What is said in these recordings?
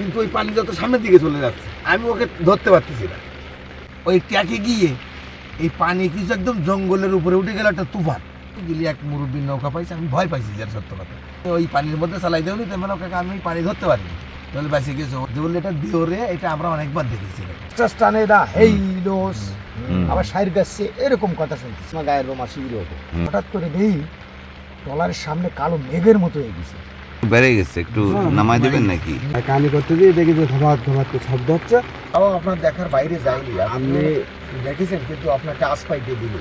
কিন্তু ওই পানি যত সামনের দিকে চলে যাচ্ছে আমি ওকে ধরতে পারতেছি না। ওই ট্যাকে গিয়ে এই পানি কিছু একদম জঙ্গলের উপরে উঠে গেল একটা তুফান। গেলে এক মুরব্বীর নৌকা পাইছে আমি ভয় পাইছি যার সত্য কথা। ওই পানির মধ্যে চালাই দেওনি তেমন ওকে আমি পানি ধরতে পারিনি। তাহলে বাঁচে গেছে যে বললে এটা দেওরে এটা আমরা অনেকবার দেখেছি। টানে না হেই লোস আবার সাইর গাছে এরকম কথা শুনতেছি। আমার গায়ের রোমা শিবির হঠাৎ করে দেই ট্রলারের সামনে কালো মেঘের মতো হয়ে গেছে। বেড়ে গেছে একটু নামাই দেবেন নাকি? কানি করতে দিয়ে দেখি যে ধমাত ধমাত শব্দ হচ্ছে। তাও আপনার দেখার বাইরে যায়নি। আপনি দেখেছেন কিন্তু আপনাকে আশপাই দিয়ে দিল।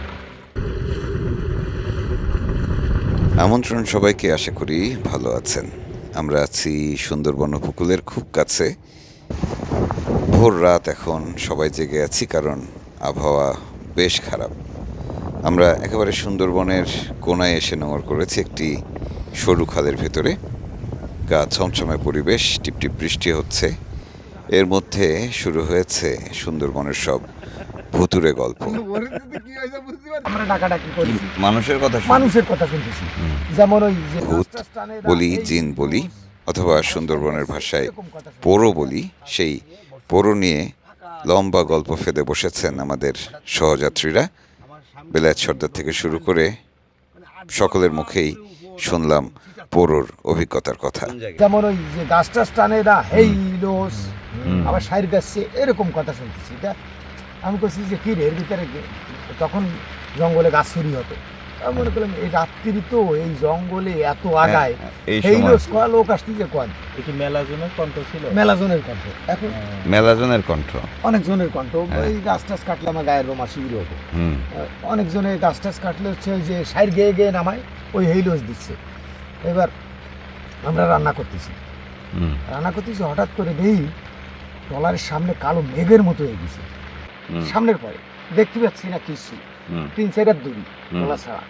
আমন্ত্রণ সবাইকে আশা করি ভালো আছেন। আমরা আছি সুন্দরবন উপকূলের খুব কাছে। ভোর রাত এখন সবাই জেগে আছি কারণ আবহাওয়া বেশ খারাপ। আমরা একেবারে সুন্দরবনের কোনায় এসে নোংর করেছি একটি সরু খালের ভেতরে। গা ছমছমে পরিবেশ টিপটিপ বৃষ্টি হচ্ছে। এর মধ্যে শুরু হয়েছে সুন্দরবনের সব ভুতুরে গল্প। মানুষের কথা মানুষের কথা শুনতেছি। যেমন ওই ভূত বলি, জিন বলি, অথবা সুন্দরবনের ভাষায়। পোড়ো বলি সেই পোড়ো নিয়ে লম্বা গল্প ফেলে বসেছেন আমাদের সহযাত্রীরা। বেলায়েত সর্দার থেকে শুরু করে সকলের মুখেই শুনলাম পোড়োর অভিজ্ঞতার কথা। যেমন ওই যে গাছ টাছ টানে না হেই লোস। আবার সাইর গাছে এরকম কথা শুনতেছি। এটা আমি করছি যে কি রে এর ভিতরে তখন জঙ্গলে গাছ চুরি হতো। আমি মনে করলাম এই রাত্রি তো এই জঙ্গলে এত আগায়। হ্যাঁ, এই কয়া লোক আসতেছে কয়? এটি মেলাজনের কণ্ঠ ছিল? মেলা জনের কণ্ঠ। এখন মেলাজনের কণ্ঠ। অনেক জনের কণ্ঠ। হ্যাঁ। এই গাছ টাছ কাটলে আমার গায়ের রোমা শিবির হতো অনেক জনে গাছ টাছ কাটলে হচ্ছে ওই যে সাইড গেয়ে গেয়ে নামায় ওই হেইলোস দিচ্ছে। এবার আমরা রান্না করতেছি। রান্না করতেছি হঠাৎ করে দেই ট্রলারের সামনে কালো মেঘের মতো হয়ে গেছে। সামনের পরে দেখতে পাচ্ছি না কিছু। তিন চারটার দূরি হুম, ছাড়া।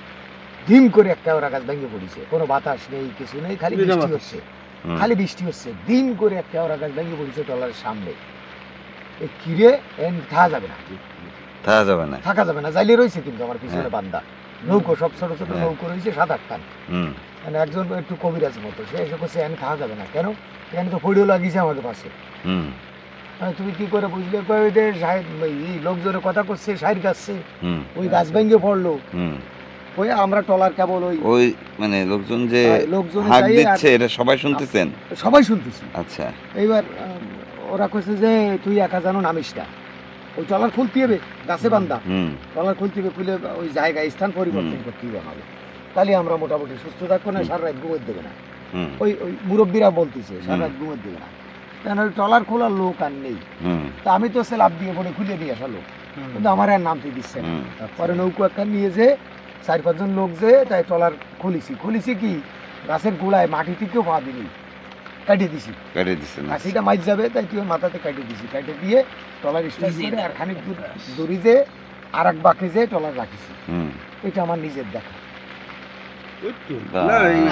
ডিম করে একটা ওরা গাছ ভেঙে পড়েছে। কোনো বাতাস নেই কিছু নেই খালি বৃষ্টি হচ্ছে। খালি বৃষ্টি হচ্ছে। ডিম করে একটা ওরা গাছ ভেঙে পড়েছে ট্রলারের সামনে। এই কিরে? এন থাকা যাবে না। থাকা যাবে না। থাকা যাবে না। যাইলে রয়েছে কিন্তু আমার পিছনে হ্যাঁ। বান্দা। নৌকো সব ছোট ছোট হ্যাঁ। নৌকো রয়েছে সাত আটখান হুম। মানে একজন একটু কবিরাজ মতো। সে এসে করছে এনে থাকা যাবে না। কেন? এখানে তো ফড়িও লাগিয়েছে আমাকে পাশে। তুমি কি করে বুঝলে? কয় ওই যে লোকজনের কথা করছে সাইড গাছছে ওই গাছ ভেঙে পড়ল। ওই আমরা টলার কেবল ওই ওই মানে লোকজন যে লোকজন হাক দিচ্ছে এটা সবাই শুনতেছেন? সবাই শুনতেছি। আচ্ছা। এইবার ওরা কইছে যে তুই একা জানো নামিস না ওই টলার খুলতে হবে গাছে বান্ধা হুম। টলার খুলতে হবে খুলে ওই জায়গায় স্থান পরিবর্তন। করতে হবে তাহলে আমরা মোটামুটি সুস্থ থাকব না। সারা রাত ঘুমোতে দেবে না। ওই ওই মুরব্বীরা বলতেছে সারা রাত ঘুমোতে দেবে না। কেন ওই টলার খোলার লোক আর নেই। হুম। তা আমি তো সে লাভ দিয়ে পড়ে খুলে দিয়ে আসা লোক। কিন্তু আমার আর নামতে দিচ্ছে না। পরে নৌকো একটা নিয়ে যে চার পাঁচজন লোক যে তাই ট্রলার খুলিছি। খুলিছি কি? গাছের গোড়ায় মাটি থেকেও পা দিলি। কাটিয়ে দিছি। কেটে দিচ্ছেন কাশিটা মাছ যাবে তাই তুই মাথাতে কাটিয়ে দিছি। কাটিয়ে দিয়ে টলার স্টার্ট করে আর খানিক দূর দূরি যে আর এক বাকি যে টলার রাখিছি। এটা আমার নিজের দেখা।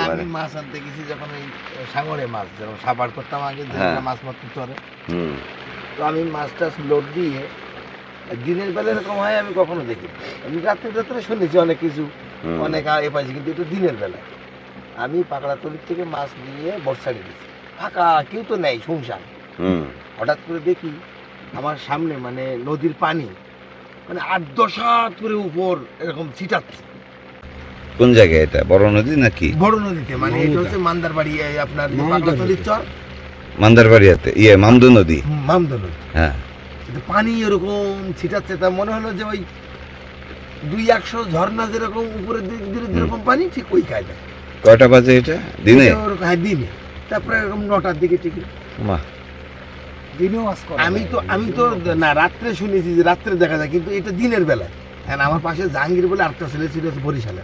আমি মাছ আনতে গেছি যখন এই সাগরে মাছ যেমন সাবার করতাম আগে হ্যাঁ। মাছ মারতে চলে তো আমি মাছ টাছ লোড দিয়ে দিনের বেলা এরকম হয় আমি কখনো দেখি আমি রাত্রে রাত্রে শুনেছি অনেক কিছু অনেক এ পাইছি কিন্তু এটা দিনের বেলা। আমি পাকড়াতলির থেকে মাছ নিয়ে বর্ষাড়ি দিচ্ছি ফাঁকা কেউ তো নেই শুনশান। হুম। হঠাৎ করে দেখি আমার সামনে মানে নদীর পানি মানে আট দশ হাত করে উপর এরকম ছিটাচ্ছে। কোন জায়গায় এটা? বড় নদী নাকি? বড় নদীতে মানে এটা হচ্ছে মান্দার বাড়ি আপনার পাকড়াতলির চর। মান্দারবাড়িয়াতে ইয়ে মামদু নদী? মামদ নদী। হ্যাঁ। পানি এরকম ছিটাচ্ছে তা মনে হলো যে ওই দুই একশো ঝর্ণা যেরকম উপরে যেরকম পানি ঠিক ওই কায়দা কয়টা বাজে এটা? দিনে? হ্যাঁ দিনে। তারপরে এরকম নটার দিকে ঠিক। বাহ। দিনেও আমি তো আমি তো না রাত্রে শুনেছি যে রাত্রে দেখা যায় কিন্তু এটা দিনের বেলায়। হ্যাঁ আমার পাশে জাহাঙ্গীর বলে আরেকটা ছেলে ছিল বরিশালে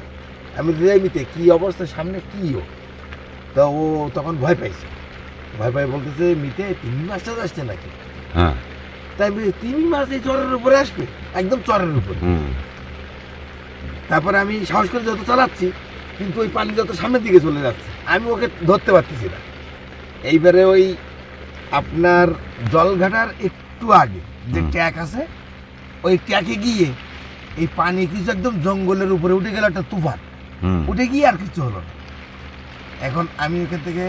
আমি রেমিতে কি অবস্থা সামনে কি ও? তা ও তখন ভয় পাইছে। ভয় পাই বলতেছে মিতে তিন মাসটা আসছে নাকি? হ্যাঁ। তাই আমি তিন মাস এই চরের উপরে আসবে একদম চরের উপরে। তারপরে আমি সাহস করে যত চালাচ্ছি কিন্তু ওই পানি যত সামনের দিকে চলে যাচ্ছে আমি ওকে ধরতে পারতেছি না। এইবারে ওই আপনার জলঘাটার একটু আগে যে ট্যাক আছে ওই ট্যাকে গিয়ে এই পানি কিছু একদম জঙ্গলের উপরে উঠে গেল একটা তুফান। উঠে গিয়ে আর কিছু হলো না। এখন আমি ওখান থেকে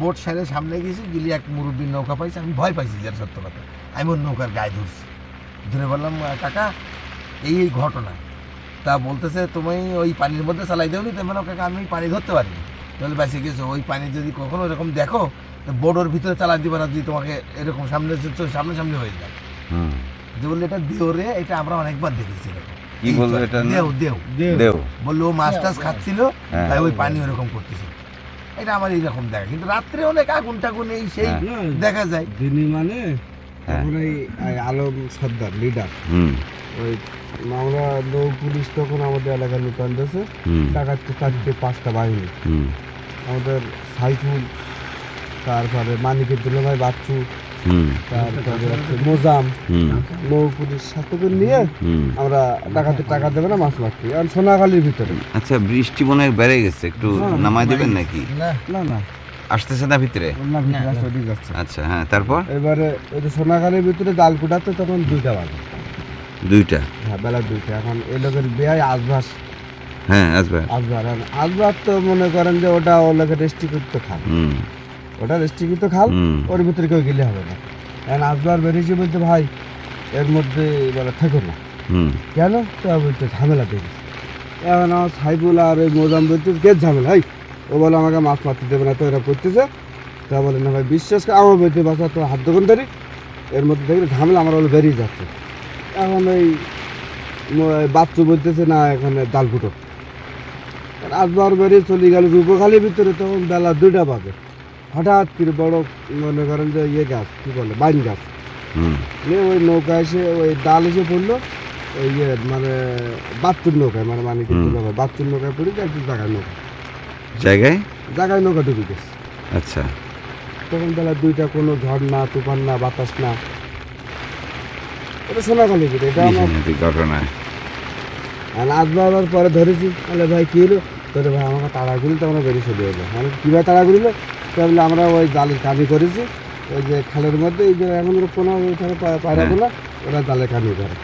বোট সাইডে সামনে গেছি গেলি এক মুরব্বীর নৌকা পাইছি আমি ভয় পাইছি যার সত্য কথা। আমি ওর নৌকার গায়ে ধরছি। ধরে বললাম কাকা এই এই ঘটনা। তা বলতেছে তুমি ওই পানির মধ্যে চালাই দেওনি তো মানে কাকা আমি পানি ধরতে পারিনি তাহলে বাসে গেছো। ওই পানি যদি কখনো এরকম দেখো তো বোর্ডের ভিতরে চালাই দিবে না যদি তোমাকে এরকম সামনে সামনে সামনে হয়ে যায়। যে বললে এটা দেওরে এটা আমরা অনেকবার দেখেছি এরকম। কি বলল এটা দেও দেও। দেও। বলল ও মাছ টাছ খাচ্ছিল হ্যাঁ। তাই ওই পানি ওরকম করতেছে। এটা আমার এইরকম দেখা। কিন্তু রাত্রে অনেক আগুন টাগুন এই সেই হ্যাঁ। দেখা যায়। দিনী মানে হ্যাঁ। তখন এই এই আলম সর্দার লিডার ওই আমরা নৌ পুলিশ তখন আমাদের এলাকার লুকান দিয়েছে হুম। ডাকাচ্ছে চারটে পাঁচটা বাহিনী। আমাদের সাইফুল তারপরে মানিকের দুলাভাই বাচ্চু তারপরে হচ্ছে মোজাম হুম। নৌ পুলিশ সাথে নিয়ে আমরা ডাকাতে টাকা দেবে না মাছ মারতে। আর সোনাখালির ভিতরে। আচ্ছা বৃষ্টি মনে হয় বেড়ে গেছে একটু নামাই দেবেন নাকি? না না না। আসতেছে না ভিতরে? আচ্ছা হ্যাঁ তারপর? এবারে ওই যে সোনাখালির ভিতরে জাল কুটাতে তখন দুইটা বাজে। দুইটা? হ্যাঁ বেলা দুইটা। এখন এই লোকের বিয়ায় আজবাস হ্যাঁ আসবে আজবার আর তো মনে করেন যে ওটা ও লোকের রেস্ট্রিকৃত খাল হুম। ওটা রেস্ট্রিকৃত খাল ওর ভিতরে কেউ গেলে হবে না। এখন আজবার বেরিয়েছে বলতে ভাই এর মধ্যে বলে থেকো না। কেন? তো বলতে ঝামেলা দেখি এখন আমার সাইবুল আর ওই মোজাম বলতে কে ঝামেলা? হাই ও বলে আমাকে মাছ মারতে দেবে না তো এরা করতেছে। তা বলে না ভাই বিশ্বাস করে আমার বলতে বাসা তো হাত দোকানদারি এর মধ্যে দেখলে ঝামেলা আমার বলে বেরিয়ে যাচ্ছে। এখন ওই বাচ্চু বলতেছে না এখানে জাল ফুটো। আজবার বেরিয়ে চলে গেল রূপখালির ভিতরে তখন বেলা দুইটা বাজে। হঠাৎ করে বড় মনে করেন যে ইয়ে গাছ কী বলে বাইন গাছ। নিয়ে ওই নৌকা এসে ওই ডাল এসে পড়ল ওই ইয়ে মানে বাচ্চুর নৌকায় মানে মানে কি। নৌকায় বাচ্চুর নৌকায় পড়ে একটু জায়গায় নৌকা। জায়গায়? জায়গায় নৌকা ডুবে গেছে। আচ্ছা। তখন বেলা দুইটা কোনো ঝড় না তুফান না বাতাস না। এটা সোনাখালি ভিতরে এটা আমার ঘটনা আর আসবার পরে ধরেছি তাহলে ভাই কী হলো? তোরে ভাই আমাকে তাড়া করিল তো আমরা বেরিয়ে চলে এলো মানে কীভাবে তাড়া করিল তো বলে আমরা ওই জালের কানি করেছি। ওই যে খালের মধ্যে এই যে এখন পোনা থাকে পায়রা পোনা ওরা জালে কানি করে।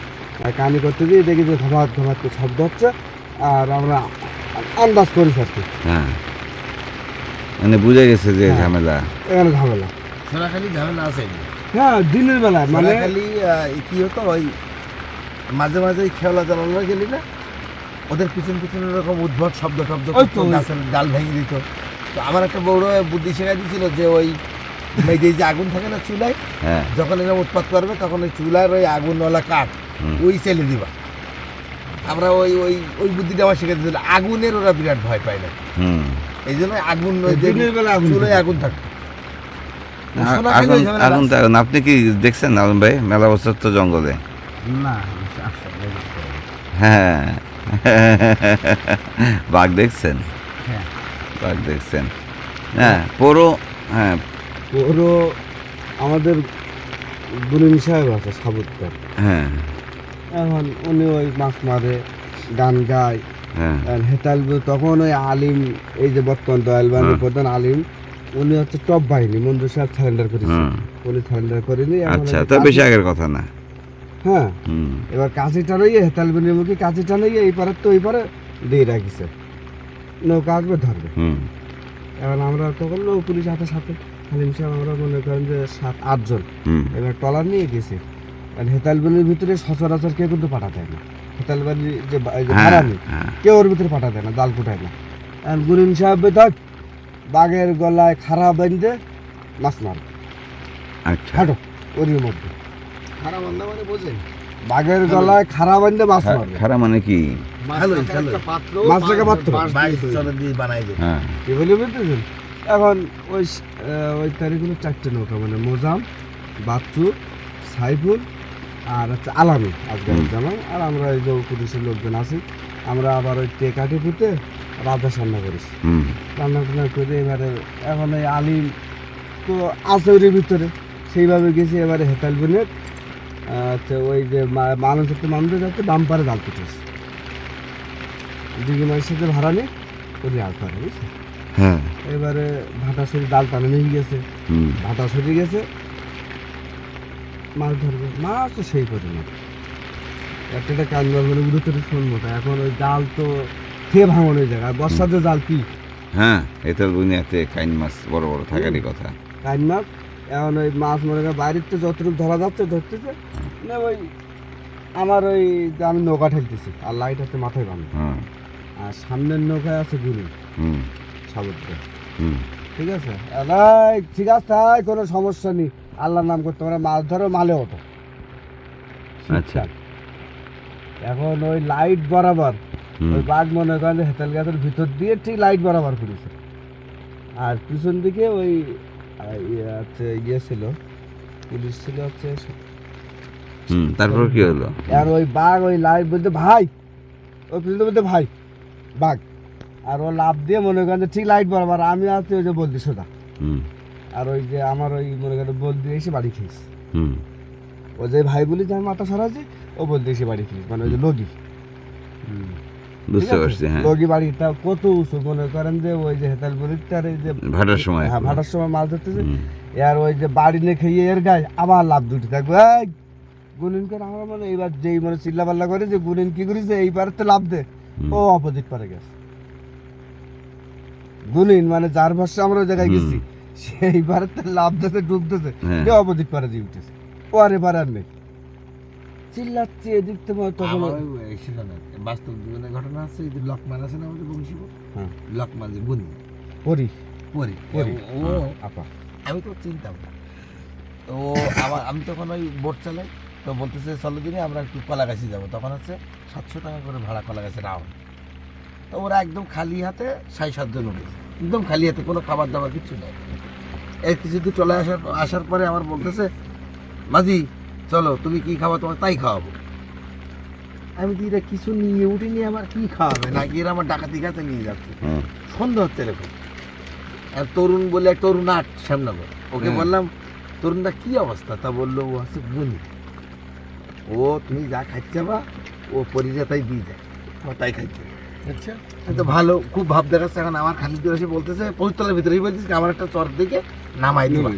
আর কানি করতে গিয়ে দেখি যে ঘমাত করে শব্দ হচ্ছে আর আমরা আন্দাজ করেছি আর কি হ্যাঁ। মানে বুঝে গেছে যে হ্যাঁ। ঝামেলা। এখানে ঝামেলা। সোনাখালি ঝামেলা আছে হ্যাঁ দিনের বেলায় মানে আহ, কি হতো ওই মাঝে মাঝে ওই খেলা চালানো গেলি না ওদের পিছন পিছন এরকম উদ্ভট শব্দ। গাছের ডাল ভেঙে দিত। তো আমার একটা বড় বুদ্ধি শেখাই দিয়েছিল যে ওই এই যে- যে আগুন থাকে না চুলায় হ্যাঁ। যখন এরকম উৎপাত করবে তখন ওই চুলার ওই আগুনওয়ালা কাঠ ওই ছেলে দিবা। আমরা ওই ওই ওই বুদ্ধিটা আমার শিখে দিয়েছিল আগুনের ওরা বিরাট ভয় পায় না। হুম। এই জন্য আগুন দিনের বেলা আগুন চুলোয় আগুন থাকতো আগুন আপনি কি দেখছেন আলম ভাই? মেলা বছর তো জঙ্গলে। না। হ্যাঁ। বাঘ দেখছেন? হ্যাঁ। বাঘ দেখছেন। হ্যাঁ পুরো হ্যাঁ। পুরো আমাদের বুনিম সাহেব আছে সাবুত্তর। হ্যাঁ। এখন উনি ওই মাছ মারে গান গায়। হ্যাঁ। হেতাল তখন ওই আলিম এই যে বর্তমান দয়াল প্রধান আলিম উনি হচ্ছে টপ বাহিনী মঞ্জুর সাহেব সারেন্ডার করেছে। উনি সারেন্ডার করেনি আচ্ছা তো বেশি আগের কথা না। হ্যাঁ। এবার কাছে টানাইয়ে হেতাল বাহিনীর মুখে কাছে টানাইয়ে এই পারে তো ওই পারে দিয়ে রাখিছে। নৌকা আসবে ধরবে। এবার আমরা তখন নৌ পুলিশ হাতে সাথে। হালিম সাহেব আমরা মনে করেন যে সাত আটজন এবার টলার নিয়ে গেছে। আর হেতালবানির ভিতরে সচরাচর কেউ কিন্তু পাঠা দেয় না। হেতালবানির যে হ্যাঁ ভাড়ানি হ্যাঁ। কেউ ওর ভিতরে পাঠা দেয় না জাল ফুটায় না। আর গুরিন সাহেব থাক বাঘের গলায় খারাপ বেঁধে মাছ মার। আচ্ছা। হাঁটো ওর মধ্যে। খারাপ বান্দা মানে বোঝেন বাঘের গলায় খারাপ বেঁধে মাছ মারবে। খারাপ মানে কি। মাছ পাত্র হ্যাঁ। এখন ওই ওই তারিখগুলো চারটে নৌকা মানে মোজাম বাচ্চু সাইফুল আর হচ্ছে আলামি আজকাল। জামাই আর আমরা এই যে পুলিশের লোকজন আছি আমরা আবার ওই টেকাটি পুঁতে রাজা রান্না করেছি। রান্না টান্না করে এবারে এখন ওই আলিম তো আছে ওর ভিতরে। সেইভাবে গেছি এবারে হেতাল বোনের আচ্ছা ওই যে মা- মানুষ একটু মানুষের যাচ্ছে বাম্পারে জাল পিটেছে দিঘি মায়ের সাথে ভাড়া নেই আল পারে বুঝছ? হ্যাঁ। এবারে ভাটা সরি ডাল টানে নিয়ে গেছে। ভাটা সরি গেছে মাছ ধরবে। মাছ তো সেই করে না একটা কান মানে উড়ে তো শোন মতো এখন ওই জাল তো খেয়ে ভাঙানো ওই জায়গায় বর্ষার যে জাল কি? হ্যাঁ এতেল বুনিয়াতে কাইন মাছ বড় বড় থাকারই কথা। কাইন মাছ এখন ওই মাছ মনে করেন বাইরের তো যতটুকু ধরা যাচ্ছে ধরতেছে। না ওই আমার ওই যে আমি নৌকা ঠেলতেছি আর লাইট হচ্ছে মাথায় বাঁধা। হুম আর সামনের নৌকায় আছে গুরু। হুম। সাগরটা। হুম। ঠিক আছে? এলাই ঠিক আছে তাই কোনো সমস্যা নেই। আল্লাহর নাম করতে পারে মাছ ধরো মালে ওঠো। আচ্ছা। এখন ওই লাইট বরাবর ওই বাঘ মনে করেন হেতাল গাছের ভিতর দিয়ে ঠিক লাইট বরাবর করেছে আর পিছন দিকে ওই ইয়ে ইয়ে ছিল পুলিশ ছিল হচ্ছে তারপর কি হলো? আর ওই বাঘ ওই লাইট বলতে ভাই ওই পিছনে বলতে ভাই। বাঘ। আর ও লাভ দিয়ে মনে করেন যে ঠিক লাইট বরাবর আমি আছি ওই যে বলছি সোজা। আর ওই যে আমার ওই মনে করেন বল দিয়ে এসে বাড়ি খেয়েছি। ও যে ভাই বলি যে মাথা সরাচ্ছি ও বল দিয়ে এসে বাড়ি খেয়েছি। মানে ওই যে লগি বুঝতে পারছি হ্যাঁ। লগি বাড়িটা কত উঁচু মনে করেন যে ওই যে হেতাল বলিটার এই যে ভাটার সময়। হ্যাঁ ভাটার সময় মাছ ধরতেছে। আর ওই যে বাড়ি নিয়ে খেয়ে এর গায়ে আবার লাভ দুটি থাকবে গুনিন করে আমরা মানে এইবার যেই মানে চিল্লা পাল্লা করে যে গুনিন কি করেছে এইবার তো লাভ দে। হুম, ও অপোজিট পারে গেছে। গুনিন মানে যার ভাষা আমরা ওই জায়গায়। গেছি লাভ দিতে ডুবতেছে হ্যাঁ। অপোজিট পারে দিয়ে উঠেছে ও আরে পারে আর নেই। চিল্লাচ্ছে এদিক থেকে তখন বাস্তব জীবনের ঘটনা আছে এই যে লকমান আছে না আমাদের বংশীপুর হ্যাঁ। লকমান যে বুনি করি পরি। পরি। ও আপা। আমি তো চিনতাম না। তো আমার আমি তখন ওই বোট চালাই। তো বলতেছে চলো দিনে আমরা একটু কলাগাছি যাব। তখন হচ্ছে সাতশো টাকা করে ভাড়া কলাগাছি রাউন্ড তো ওরা একদম খালি হাতে সাড়ে সাতজন উঠেছে একদম খালি হাতে কোনো খাবার দাবার কিছু নেই। এই কিছুদিন চলে আসার আসার পরে আমার বলতেছে মাঝি চলো তুমি কি খাওয়া তোমার তাই খাওয়াবো। আমি তো এটা কিছু নিয়ে উঠিনি আমার কি খাওয়াবে? নাকি এরা আমার ডাকাতি কাছে নিয়ে যাচ্ছে। সন্দেহ হচ্ছে এরকম। আর তরুণ বলে তরুণ আট শ্যামনগর। ওকে বললাম তরুণটা কি অবস্থা? তা বলল ও আছে গুণী ও তুমি যা খাচ্ছে বা ও পরিজা তাই দিয়ে যায়। ও তাই খাচ্ছে আচ্ছা। তো ভালো খুব ভাব দেখাচ্ছে। এখন আমার খালি দূর এসে বলতেছে পঁচিশতলার ভিতরেই বলতেছে আমার একটা চর দিকে নামাই দেবা।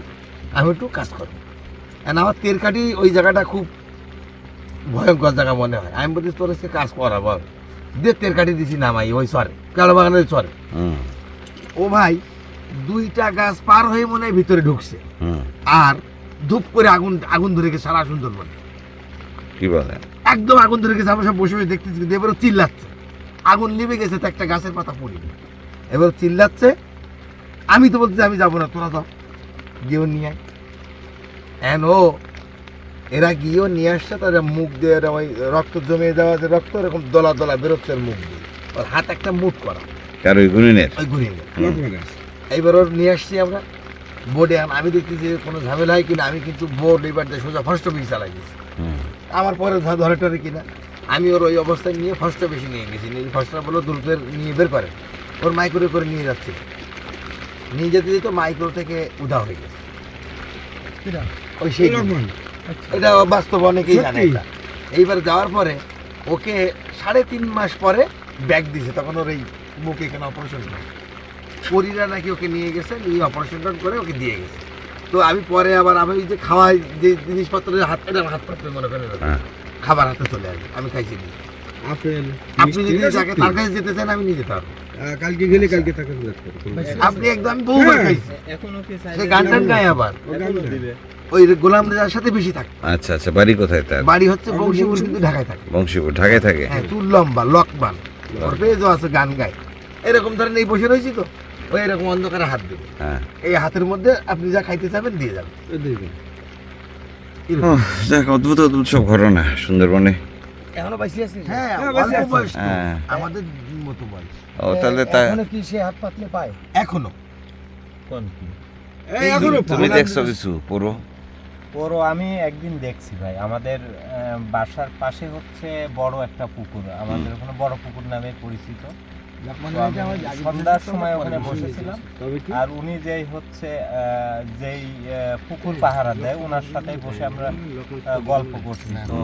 আমি একটু কাজ করব। আর আমার তেরকাটি ওই জায়গাটা খুব ভয়ঙ্কর জায়গা মনে হয়। আমি বলছি তোর সে কাজ করাবো দিয়ে তেরকাটি দিছি নামাই ওই চরে কালো বাগানের চরে। ও ভাই দুইটা গাছ পার হয়ে মনে হয় ভিতরে ঢুকছে। আর ধূপ করে আগুন আগুন ধরে গেছে সারা সুন্দরবন। কি বলে? একদম আগুন ধরে গেছে আমরা সব বসে বসে দেখতেছি কিন্তু এবারও চিল্লাচ্ছে। আগুন নিভে গেছে তো একটা গাছের পাতা এবার চিল্লাচ্ছে। আমি তো বলতেছি আমি যাব না তোরা যাও। গিয়েও নিয়ে আয়। এন ও এরা গিয়েও নিয়ে আসছে তাদের মুখ দিয়ে এরা ওই রক্ত জমে যাওয়া যে রক্ত এরকম দলা দলা বেরোচ্ছে মুখ দিয়ে। ওর হাত একটা মুখ করা। ওই গুণিনের? ওই ঘুরিয়ে এইবার ওর নিয়ে আসছি আমরা। বোর্ডে আমি দেখছি যে কোনো ঝামেলা হয় কিনা আমি কিন্তু বোর্ড এবার সোজা ফার্স্ট অফিস চালাই গেছি আমার পরে ধরে টরে কিনা। আমি ওর ওই অবস্থায় নিয়ে ফার্স্ট বেশি নিয়ে গেছি। নিয়ে ফার্স্টটা বলল দ্রুতের নিয়ে বের করে। ওর মাইক্রো করে নিয়ে যাচ্ছে। নিয়ে যেতে যেতে মাইক্রো থেকে উদা হয়ে গেছে। ওই সেই এটা বাস্তব অনেকেই জানে? এটা। এইবার যাওয়ার পরে ওকে সাড়ে তিন মাস পরে ব্যাগ দিছে তখন ওর এই মুখে এখানে অপারেশন করে। পরীরা নাকি ওকে নিয়ে গেছে নিয়ে অপারেশনটা করে ওকে দিয়ে গেছে। তো আমি পরে আবার আমি ওই যে খাওয়াই যে জিনিসপত্রের হাত এটা হাত পাততে মনে করেন হ্যাঁ। খাবার হাতে চলে আসবে আমি খাইছি নি। আপনি যদি তাকে তার কাছে যেতে চান আমি নিয়ে যেতে পারব। কালকে গেলে কালকে তাকে আপনি একদম বহুবার হ্যাঁ। খাইছি। সে গান টান গায় আবার। ওই গোলাম রেজার সাথে বেশি থাকে আচ্ছা আচ্ছা বাড়ি কোথায় তার? বাড়ি হচ্ছে বংশীপুর কিন্তু ঢাকায় থাকে। বংশীপুর ঢাকায় থাকে? হ্যাঁ চুল লম্বা লকবান। ওর পেজও আছে গান গায়। এরকম ধরেন এই বসে রয়েছি তো। ওই এরকম অন্ধকারে হাত দেবে। হ্যাঁ। এই হাতের মধ্যে আপনি যা খাইতে চাবেন দিয়ে যাবেন। যাক অদ্ভুত অদ্ভুত সব ঘটনা সুন্দরবনে। এখনও বাইসি আছি? হ্যাঁ হ্যাঁ। হ্যাঁ। আমাদের মতো বয়স। ও তাহলে তা এখনও কি সে হাত পাতলে পায়? এখনও। কোন কি? তুমি দেখছ কিছু পুরো? ওরও আমি একদিন দেখছি ভাই আমাদের বাসার পাশে হচ্ছে বড় একটা পুকুর আমাদের ওখানে বড় পুকুর নামে পরিচিত। সন্ধ্যার সময় ওখানে বসেছিলাম। আর উনি যেই হচ্ছে যেই পুকুর পাহারা দেয় ওনার সাথে বসে আমরা গল্প করছি। তো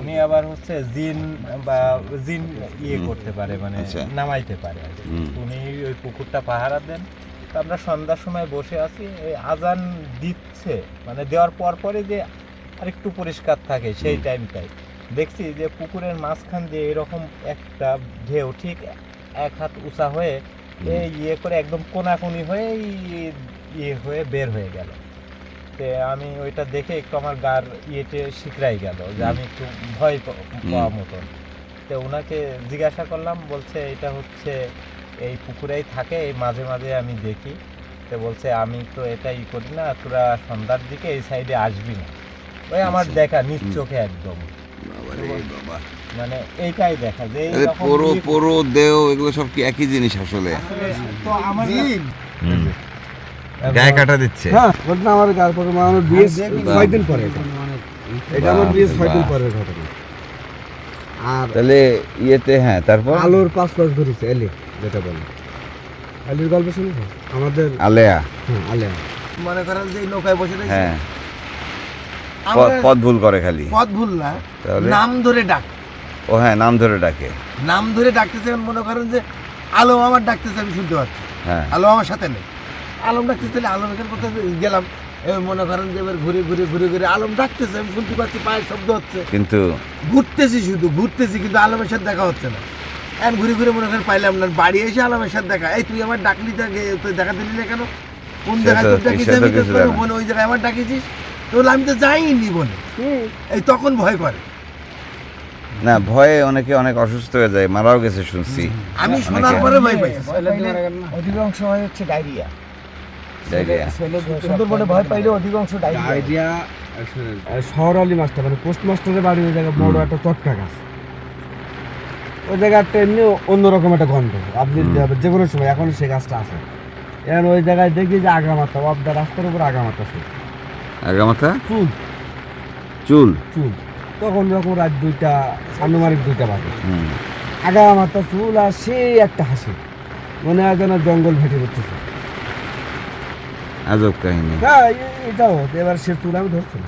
উনি আবার হচ্ছে জিন বা জিন ইয়ে করতে পারে মানে আচ্ছা। নামাইতে পারে। উনি ওই পুকুরটা পাহারা দেন। তো আমরা সন্ধ্যার সময় বসে আছি। এই আজান দিচ্ছে মানে দেওয়ার পর পরে যে আরেকটু পরিষ্কার থাকে সেই। টাইমটাই দেখছি যে পুকুরের মাঝখান দিয়ে এরকম একটা ঢেউ ঠিক এক হাত উঁচা হয়ে এই ইয়ে করে একদম কোনাকুনি হয়ে ইয়ে হয়ে বের হয়ে গেল। তে আমি ওইটা দেখে একটু আমার গার ইয়েতে শিকরাই গেল যে আমি একটু ভয় পাওয়া মতন। তো ওনাকে জিজ্ঞাসা করলাম বলছে এটা হচ্ছে এই পুকুরেই থাকে এই মাঝে মাঝে আমি দেখি। তো বলছে আমি তো এটা ই করি না তোরা সন্ধ্যার দিকে এই সাইডে আসবি না। ওই আমার আচ্ছা। দেখা নিজ চোখে একদম। মানে এইটাই দেখা যে দেও এগুলো সব কি একই জিনিস আসলে? তো আমার গায়ে কাটা দিচ্ছে। হ্যাঁ ঘটনা আমার গার পরে আমার বিয়ে ছয় দিন পরে এটা। এটা আমার বিয়ে ছয় দিন। পরের ঘটনা। আর তাহলে ইয়েতে হ্যাঁ তারপর? আলোর পাঁচ পাঁচ ধরেছে এলি যেটা বলে। এলির গল্প আমাদের আলেয়া। হ্যাঁ আলিয়া। মনে করেন যে নৌকায় বসে রয়েছে। হ্যাঁ। পথ- পথ ভুল করে খালি। পথ ভুল না নাম ধরে ডাক। ও হ্যাঁ নাম ধরে ডাকে। নাম ধরে ডাকতেছে মনে করেন যে আলো আমার ডাকতেছে আমি শুনতে পাচ্ছি। হ্যাঁ। আলো আমার সাথে নেই। আলম ডাকতেছে তাহলে আলম এখানে কোথায়? গেলাম। এবার মনে করেন যে এবার ঘুরে ঘুরে ঘুরে ঘুরে আলম ডাকতেছে আমি শুনতে পাচ্ছি পায়ের শব্দ হচ্ছে। কিন্তু ঘুরতেছি শুধু ঘুরতেছি কিন্তু আলমের সাথে দেখা হচ্ছে না। এখন ঘুরে ঘুরে মনে করেন পাইলাম না বাড়ি এসে আলমের সাথে দেখা। এই তুই আমার ডাকলি তুই দেখা দিলি না কেন? কোন জায়গায় তোর ডাকিস আমি ওই জায়গায় আমার ডাকিছিস? তো আমি তো যাইনি বলে। এই তখন ভয় করে। না ভয়ে অনেকে অনেক অসুস্থ হয়ে যায় মারাও গেছে শুনছি। আমি শোনার পরে ভয় পাইলে অধিকাংশ হয় হচ্ছে ডায়রিয়া। ডায়রিয়া। সুন্দরবনে ভয় পাইলে অধিকাংশ ডায়রিয়া। আইডিয়া শহরালি মাস্টার মানে পোস্ট মাস্টারের বাড়ি ওই জায়গায় বড় একটা চটকা গাছ। ওই জায়গাটা এমনি অন্যরকম একটা গন্ধ আপনি যে কোনো সময় এখন সেই গাছটা আছে। এখন ওই জায়গায় দেখি যে আগামাথা অবদা রাস্তার উপর আগামাথা চুল আগামাথা? চুল। চুল? চুল। তখন যখন রাত দুইটা আনুমানিক দুইটা বাজে। হুম। আগামাথা চুল আর সেই একটা হাসি। মনে হয় যেন জঙ্গল ভেটে করতেছে আজব কাহিনী। হ্যাঁ এটাও এবার সে চুল আমি ধরছি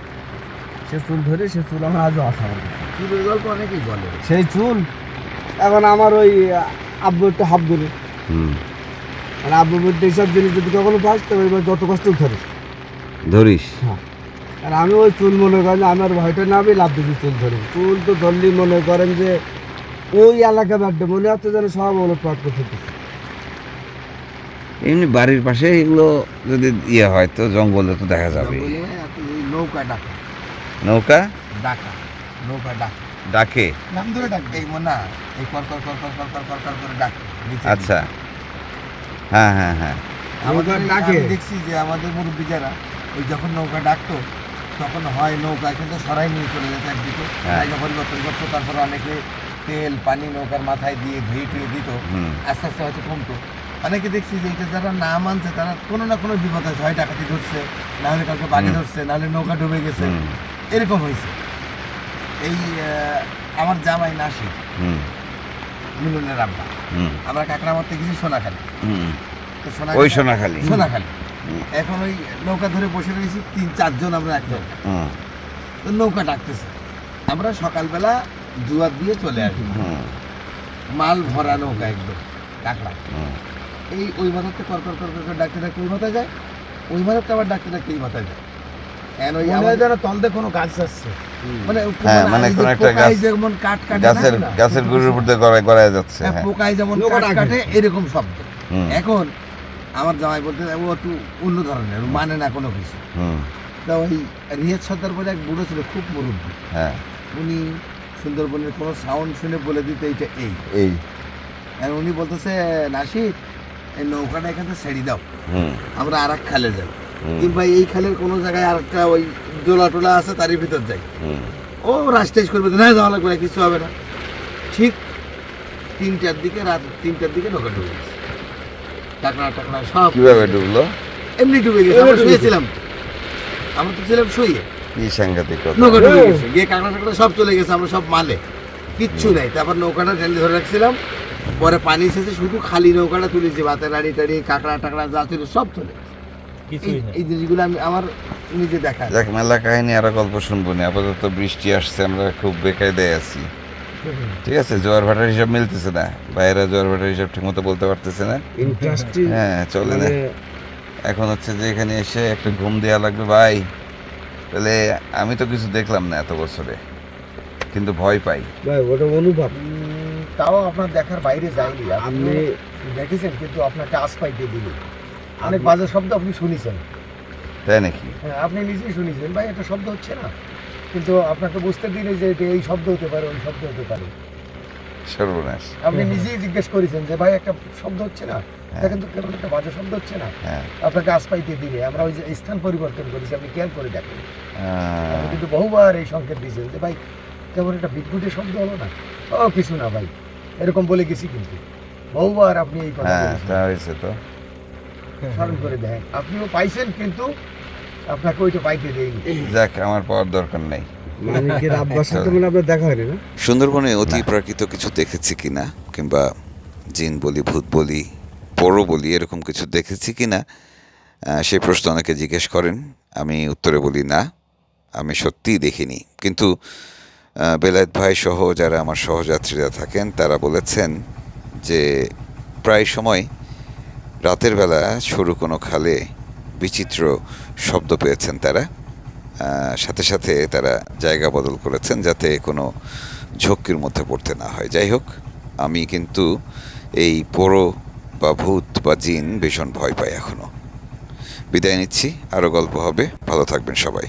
সে চুল ধরে সে চুল আমার আজও আসা আমার। চুলের গল্প অনেকেই বলে। সেই চুল এখন আমার ওই আব্বু একটু হাফ ধরে হুম। মানে আব্বুর মধ্যে এইসব জিনিস যদি কখনো পাস তো এবার যত কষ্ট ধরে ধরিস? আর আমি ওই চুল মনে করেন আমার ভয়টা না আমি লাভ দিচ্ছি চুল ধরে। চুল তো ধরলেই মনে করেন যে ওই এলাকা বাড্ডে মনে হচ্ছে যেন সব পাট ফেলতেছে। এমনি বাড়ির পাশে এগুলো যদি ইয়ে হয় তো জঙ্গলে তো দেখা যাবে নৌকা ডাকা। নৌকা? ডাকা নৌকা ডাকা। ডাকে? নাম ধরে ডাক। এই মনে এই কর কর কর কর কর কর কর কর করে ডাক। আচ্ছা। হ্যাঁ হ্যাঁ হ্যাঁ। আমাদের ডাকে। দেখছি যে আমাদের মুরব্বী যারা ওই যখন নৌকা ডাকতো তখন হয় নৌকা কিন্তু সরাই নিয়ে চলে যেত একদিকে। জায়গা পরিবর্তন করতো তারপর অনেকে তেল পানি নৌকার মাথায় দিয়ে ধুয়ে টুয়ে দিত। আস্তে আস্তে হয়তো কমতো। অনেকে দেখছি যে এটা যারা না মানছে তারা কোনো না কোনো বিপদ আছে। হয় ডাকাতি ধরছে না হলে কাউকে বাগে ধরছে না হলে নৌকা ডুবে গেছে। এরকম হয়েছে। এই আমার জামাই নাসি হুম। মিলনের আব্বা। আমরা কাঁকড়া মারতে গেছি সোনাখালি ওই সোনাখালি। সোনাখালি। এখন ওই নৌকা ধরে বসে রয়েছি তিন চারজন আমরা হুম। তো নৌকা ডাকতেছে। আমরা সকালবেলা জুয়ার দিয়ে চলে আসি। হুম। মাল ভরা নৌকা একদম কাঁকড়া। হুম। এই ওই মাথাতে কর কর কর কর করে ডাকতে ডাকতে ওই মাথায় যায় ওই মাথাতে আবার ডাকতে ডাকতে এই মাথায় যায়। And ওই আমাদের- যেন কোনো গাছ যাচ্ছে মানে হ্যাঁ, মানে এই যে কোনো একটা গাছ- যেমন কাঠ কাটে না? গাছের গুড়ির উপর দিয়ে গড়ায় গড়ায় যাচ্ছে হ্যাঁ, হ্যাঁ। পোকায় যেমন নৌকা কাটে এরকম শব্দ। হুম। এখন আমার জামাই বলতে ও একটু অন্য ধরনের মানে না কোনো কিছু। তা ওই রিয়াজ সর্দার বলে এক বুড়ো ছিল খুব মুরব্বী। হ্যাঁ। উনি সুন্দরবনের কোনো সাউন্ড শুনে বলে দিতে এইটা এই। এই। আর উনি বলতেছে নাসির এই নৌকাটা এখানে ছেড়ে দাও। আমরা আর এক খালে যাই কিংবা এই খালের কোনো জায়গায় আর একটা ওই জোলা টোলা আছে তারই ভিতর যাই। ও রাস্টেজ করবে না যাওয়া লাগবে কিছু হবে না। ঠিক তিনটার দিকে রাত তিনটার দিকে নৌকা গেছে টাকনা টাকনা সব কীভাবে ডুবলো? এমনি ডুবে গেছে আমরা শুয়েছিলাম। আমরা তো ছিলাম শুয়ে। কি সাংঘাতিক কথা। নৌকা ডুবে গেছে গিয়ে কাঁকড়া টাকড়া সব চলে গেছে আমরা সব মালে। কিচ্ছু নাই তারপর নৌকাটা ঠেলে ধরে রাখছিলাম। পরে পানি এসেছে শুধু খালি নৌকাটা তুলেছি ভাতের রাড়ি টাড়ি কাঁকড়া টাকড়া যা ছিল সব চলে এই জিনিসগুলো আমি আমার নিজে দেখা। যাক মেলা কাহিনী আরও গল্প শুনব না। আপাতত বৃষ্টি আসছে আমরা খুব বেকায়দায় আছি। ঠিক আছে জোয়ার ভাটার হিসাব মিলতেছে না। বাইরে জোয়ার ভাটার হিসাব ঠিক মতো বলতে পারতেছে না। হ্যাঁ চলে না। এখন হচ্ছে যে এখানে এসে একটা ঘুম দেওয়া লাগবে ভাই। তাহলে আমি তো কিছু দেখলাম না এত বছরে কিন্তু ভয় পাই। ভাই ওটা অনুভব। তাও আপনার দেখার বাইরে যায়নি। আপনি দেখেছেন কিন্তু আপনাকে আশ পাইতে দিল অনেক বাজে শব্দ আপনি শুনেছেন। তাই নাকি? হ্যাঁ আপনি নিজেই শুনেছেন। ভাই একটা শব্দ হচ্ছে না। কিন্তু আপনাকে বুঝতে দিলে যে এটা এই শব্দ হতে পারে ওই শব্দ হতে পারে। সর্বনাশ। আপনি নিজেই জিজ্ঞেস করেছেন যে ভাই একটা শব্দ হচ্ছে না? হ্যাঁ। দেখেন তো কেমন একটা বাজে শব্দ হচ্ছে না। হ্যাঁ। আপনাকে আশ পাইতে দিলে আমরা ওই যে স্থান পরিবর্তন করেছি আপনি খেয়াল করে দেখেন। কিন্তু বহুবার এই সংকেত দিয়েছেন যে ভাই কেমন একটা বিদ্যুতের শব্দ হলো না? ও কিছু না ভাই। এরকম বলে গেছি কিন্তু। বহুবার আপনি এই কথা হ্যাঁ হয়েছে তো। স্মরণ করে দেখেন। আপনিও পাইছেন কিন্তু আপনাকে ওইটা পাইতে দেয়নি। যাক আমার পাওয়ার দরকার নেই। মানে সুন্দরবনে অতি প্রাকৃত কিছু দেখেছি কিনা কিংবা জিন বলি ভূত বলি পরো বলি এরকম কিছু দেখেছি কিনা? সেই প্রশ্ন অনেকে জিজ্ঞেস করেন আমি উত্তরে বলি না আমি সত্যিই দেখিনি। কিন্তু বেলায়েত ভাই সহ যারা আমার সহযাত্রীরা থাকেন তারা বলেছেন যে প্রায় সময় রাতের বেলা সরু কোনো খালে বিচিত্র শব্দ পেয়েছেন তারা। সাথে সাথে তারা জায়গা বদল করেছেন যাতে কোনো ঝক্কির মধ্যে পড়তে না হয়। যাই হোক, আমি কিন্তু এই পোড়ো বা ভূত বা জিন ভীষণ ভয় পাই এখনও বিদায় নিচ্ছি আরও গল্প হবে। ভালো থাকবেন সবাই।